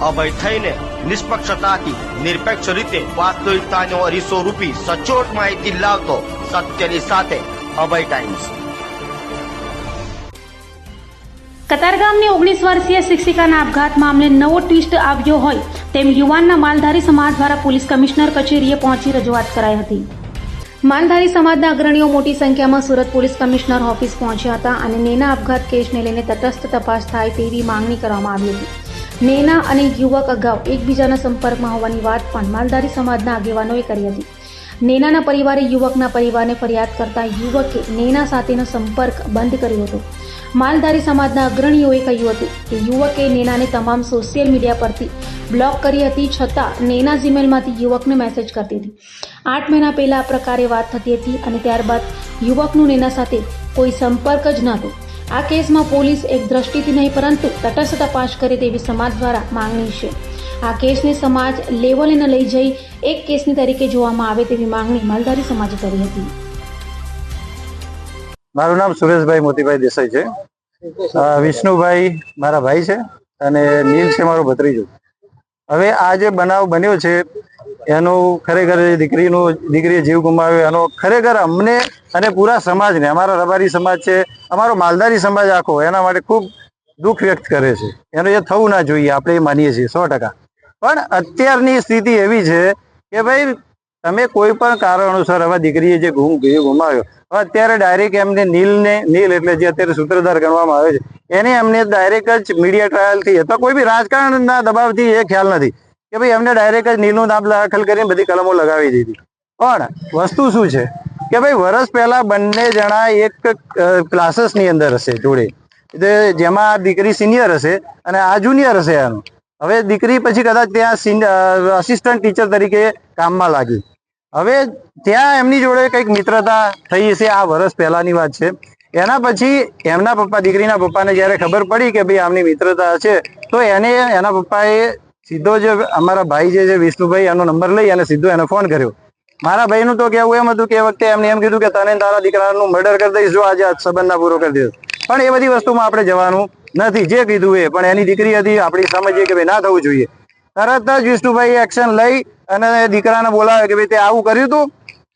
અભય થઈને નિષ્પક્ષતાથી નિરપેક્ષ રીતે વાસ્તવિકતાનો અરીસો રૂપી સચોટ માહિતી લાવતો સત્યની સાથે અભય ટાઈમ્સ. કતારગામની ઓગણીસ વર્ષીય શિક્ષિકાના આપઘાત મામલે નવો ટ્વિસ્ટ આવ્યો હોય તેમ યુવાનના માલધારી સમાજ દ્વારા પોલીસ કમિશનર કચેરીએ પહોંચી રજૂઆત કરાઈ હતી. માલધારી સમાજના અગ્રણીઓ મોટી સંખ્યામાં સુરત પોલીસ કમિશનર ઓફિસ પહોંચ્યા હતા અને નેના આપઘાત કેસને લઈને તટસ્થ તપાસ થાય તેવી માંગણી કરવામાં આવી હતી. નેના અને યુવક અગાઉ એકબીજાના સંપર્કમાં હોવાની વાત પણ માલધારી સમાજના આગેવાનોએ કરી હતી. નેનાના પરિવારે યુવકના પરિવારને ફરિયાદ કરતા યુવકે નેના સાથેનો સંપર્ક બંધ કર્યો હતો. માલધારી સમાજના અગ્રણીઓએ કહ્યું હતું કે યુવકે નેનાને તમામ સોશિયલ મીડિયા પરથી બ્લોક કરી હતી છતાં નેના જીમેલમાંથી યુવકને મેસેજ કરતી હતી. આઠ મહિના પહેલાં આ પ્રકારે વાત થતી હતી અને ત્યારબાદ યુવકનું નેના સાથે કોઈ સંપર્ક જ નહોતો. આ કેસમાં પોલીસ એક દ્રષ્ટિથી નહીં, પરંતુ તટસ્થ તપાસ કરે તેવી સમાજ દ્વારા માંગણી છે. આ કેસને સમાજ લેવલે લઈ જઈ એક કેસની તરીકે જોવામાં આવે તેવી માંગણી માલધારી સમાજે કરી હતી. મારું નામ સુરેશભાઈ મોતીભાઈ દેસાઈ છે. વિષ્ણુભાઈ મારા ભાઈ છે અને નીલ છે મારો ભત્રીજો. હવે આ જે બનાવ બન્યો છે એનું ખરેખર દીકરીનું, દીકરીએ જીવ ગુમાવ્યો, એનો ખરેખર અમને અને પૂરા સમાજને, અમારા રબારી સમાજ છે, અમારો માલદારી સમાજ આખો, એના માટે ખૂબ દુઃખ વ્યક્ત કરે છે. એનું એ થવું ના જોઈએ, આપણે એ માનીએ છીએ, સો ટકા. પણ અત્યારની સ્થિતિ એવી છે કે ભાઈ, તમે કોઈ પણ કારણોસર હવે દીકરીએ જે ગુમ, જીવ ગુમાવ્યો, હવે અત્યારે ડાયરેક્ટ એમને નીલને, નીલ એટલે જે અત્યારે સૂત્રધાર ગણવામાં આવે છે, એને એમને ડાયરેક્ટ જ મીડિયા ટ્રાયલથી અથવા કોઈ બી રાજકારણના દબાવથી એ ખ્યાલ નથી. કે ભાઈ એમને ડાયરેક્ટ જ નીલનું નામ દાખલ કરીને બધી કલમો લગાવી દીધી. પણ વસ્તુ શું છે? કે ભાઈ વર્ષ પહેલા બંને જણા એક ક્લાસીસની અંદર હશે જોડે. એટલે જેમાં આ દીકરી સિનિયર હશે અને આ જુનિયર હશે એનું હવે દીકરી પછી કદાચ ત્યાં અસિસ્ટન્ટ ટીચર તરીકે કામમાં લાગી. હવે ત્યાં એમની જોડે કંઈક મિત્રતા થઈ હશે, આ વર્ષ પહેલાની વાત છે. એના પછી એમના પપ્પા, દીકરીના પપ્પાને જ્યારે ખબર પડી કે ભાઈ આમની મિત્રતા છે, તો એને એના પપ્પાએ સીધો જે અમારા ભાઈ જે છે, વિષ્ણુભાઈ, એનો નંબર લઈ અને સીધો એને ફોન કર્યો. મારા ભાઈનું તો કેવું એમ હતું કે એ વખતે એમને એમ કીધું કે તને તારા દીકરાનું મર્ડર કરી દઈશ, જો આજે સંબંધના પૂરો કરી દઈશ. પણ એ બધી વસ્તુમાં આપણે જવાનું નથી. જે કીધું એ, પણ એની દીકરી હતી, આપણે સમજીએ કે ભાઈ ના થવું જોઈએ. તરત જ વિષ્ણુભાઈ એક્શન લઈ અને દીકરાને બોલાવે કે ભાઈ તે આવું કર્યું તું?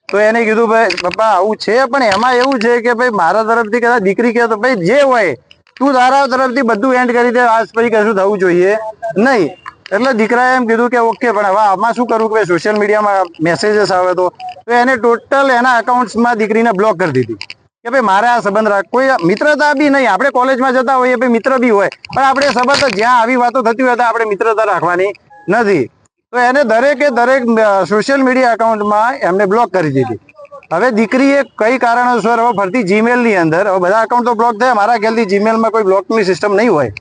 તો એને કીધું, ભાઈ, પપ્પા, આવું છે, પણ એમાં એવું છે કે ભાઈ, મારા તરફથી કદાચ દીકરી કે ભાઈ, જે હોય, તું તારા તરફથી બધું એન્ડ કરી દે. આજ પછી કશું થવું જોઈએ નહીં. એટલે દીકરાએ એમ કીધું કે ઓકે, પણ હવે આમાં શું કરવું કે સોશિયલ મીડિયામાં મેસેજીસ આવે તો? તો એને ટોટલ એના અકાઉન્ટ્સમાં દીકરીને બ્લોક કરી દીધી. કે ભાઈ મારે આ સંબંધ રાખ, કોઈ મિત્રતા બી નહીં, આપણે કોલેજમાં જતા હોઈએ ભાઈ મિત્ર બી હોય, પણ આપણે સંબંધ જ્યાં આવી વાતો થતી હોય તો આપણે મિત્રતા રાખવાની નથી. તો એને દરેકે દરેક સોશિયલ મીડિયા અકાઉન્ટમાં એમને બ્લોક કરી દીધી. હવે દીકરીએ કઈ કારણોસર હવે ફરતી જીમેલની અંદર, હવે બધા અકાઉન્ટ તો બ્લોક થયા, મારા ખ્યાલથી જીમેલમાં કોઈ બ્લોકની સિસ્ટમ નહીં હોય.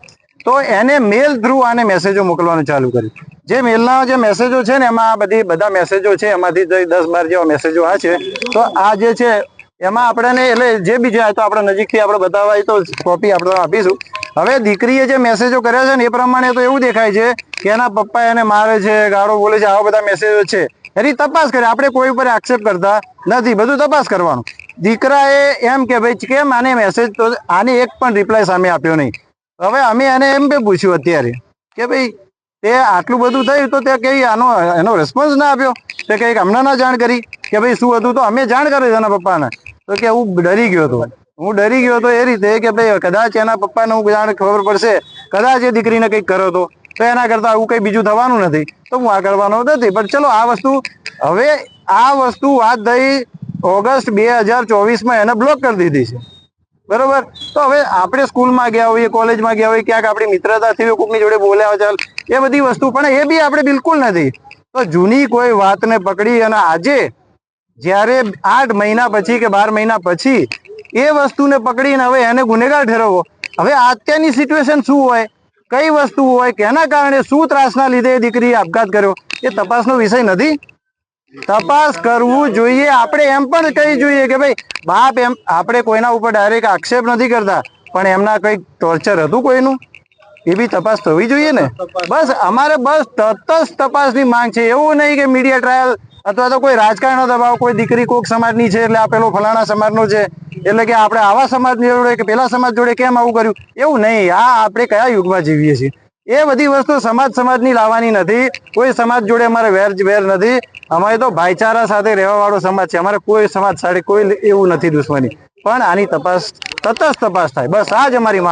તો એને મેલ થ્રુ આને મેસેજો મોકલવાનું ચાલુ કર્યું. જે મેલના જે મેસેજો છે ને, એમાં આ બધી, બધા મેસેજો છે, એમાંથી દસ બાર જેવા મેસેજો આ છે. તો આ જે છે, એમાં આપણે એટલે જે બી જાય તો આપણે નજીકથી આપણે બતાવવા તો કોપી આપણે આપીશું. હવે દીકરીએ જે મેસેજો કર્યા છે ને, એ પ્રમાણે તો એવું દેખાય છે કે એના પપ્પા એને મારે છે, ગાળો બોલે છે, આવા બધા મેસેજો છે. એની તપાસ કરે. આપણે કોઈ ઉપર આક્ષેપ કરતા નથી. બધું તપાસ કરવાનું. દીકરાએ એમ કે, ભાઈ, કેમ આને મેસેજ તો આને એક પણ રિપ્લાય સામે આપ્યો નહીં. હવે અમે એને એમ બે પૂછ્યું અત્યારે કે ભાઈ તે આટલું બધું થયું તો તે કઈ આનો, એનો રિસ્પોન્સ ના આપ્યો? તે કંઈક અમને ના જાણ કરી? કે ભાઈ શું હતું તો અમે જાણ કરી એના પપ્પાને. તો કે હું ડરી ગયો હતો. હું ડરી ગયો હતો એ રીતે કે ભાઈ કદાચ એના પપ્પાને હું જાણ ખબર પડશે. કદાચ એ દીકરીને કંઈક કરો હતો. તો એના કરતાં આવું કંઈ બીજું થવાનું નથી. તો હું આ કરવાનો નથી. પણ ચલો આ વસ્તુ, હવે આ વસ્તુ વાત થઈ ઓગસ્ટ બે હજાર ચોવીસમાં એને બ્લોક કરી દીધી છે. બરોબર? તો હવે આપણે સ્કૂલમાં ગયા હોઈએ, કોલેજમાં ગયા હોઈએ, ક્યાંક આપણી મિત્રતા થઈ હોય કોકની જોડે બોલ્યા ચાલ. એ બધી વસ્તુ પણ એ બી આપણે બિલકુલ નથી. તો જૂની કોઈ વાતને પકડી અને આજે જ્યારે આઠ મહિના પછી કે બાર મહિના પછી એ વસ્તુને પકડીને હવે એને ગુનેગાર ઠેરવવો. હવે અત્યારની સિચ્યુએશન શું હોય? કઈ વસ્તુ હોય? કેના કારણે શું ત્રાસના લીધે એ દીકરીએ આપઘાત કર્યો? એ તપાસનો વિષય નથી. તપાસ કરવું જોઈએ. આપણે એમ પણ કહી જોઈએ કે ભાઈ, બાપ એમ, આપણે કોઈના ઉપર ડાયરેક્ટ આક્ષેપ નથી કરતા, પણ એમના કંઈક ટોર્ચર હતું કોઈનું? એ બી તપાસ થવી જોઈએ ને? બસ, અમારે બસ તટસ્થ તપાસની માંગ છે. એવું નહીં કે મીડિયા ટ્રાયલ અથવા તો કોઈ રાજકારણનો દબાવ, કોઈ દીકરી કોક સમાજની છે એટલે આ પેલો ફલાણા સમાજનો છે, એટલે કે આપણે આવા સમાજ જોડે કે પેલા સમાજ જોડે કેમ આવું કર્યું? એવું નહીં. આ આપણે કયા યુગમાં જીવીએ છીએ? એ બધી વસ્તુ સમાજ સમાજની લાવવાની નથી. કોઈ સમાજ જોડે અમારે વેર વેર નથી. અમારે તો ભાઈચારા સાથે રહેવા વાળો સમાજ છે. અમારે કોઈ સમાજ સાથે કોઈ એવું નથી દુશ્મની. પણ આની તપાસ તટસ્થ તપાસ થાય. બસ આ જ અમારી માંગ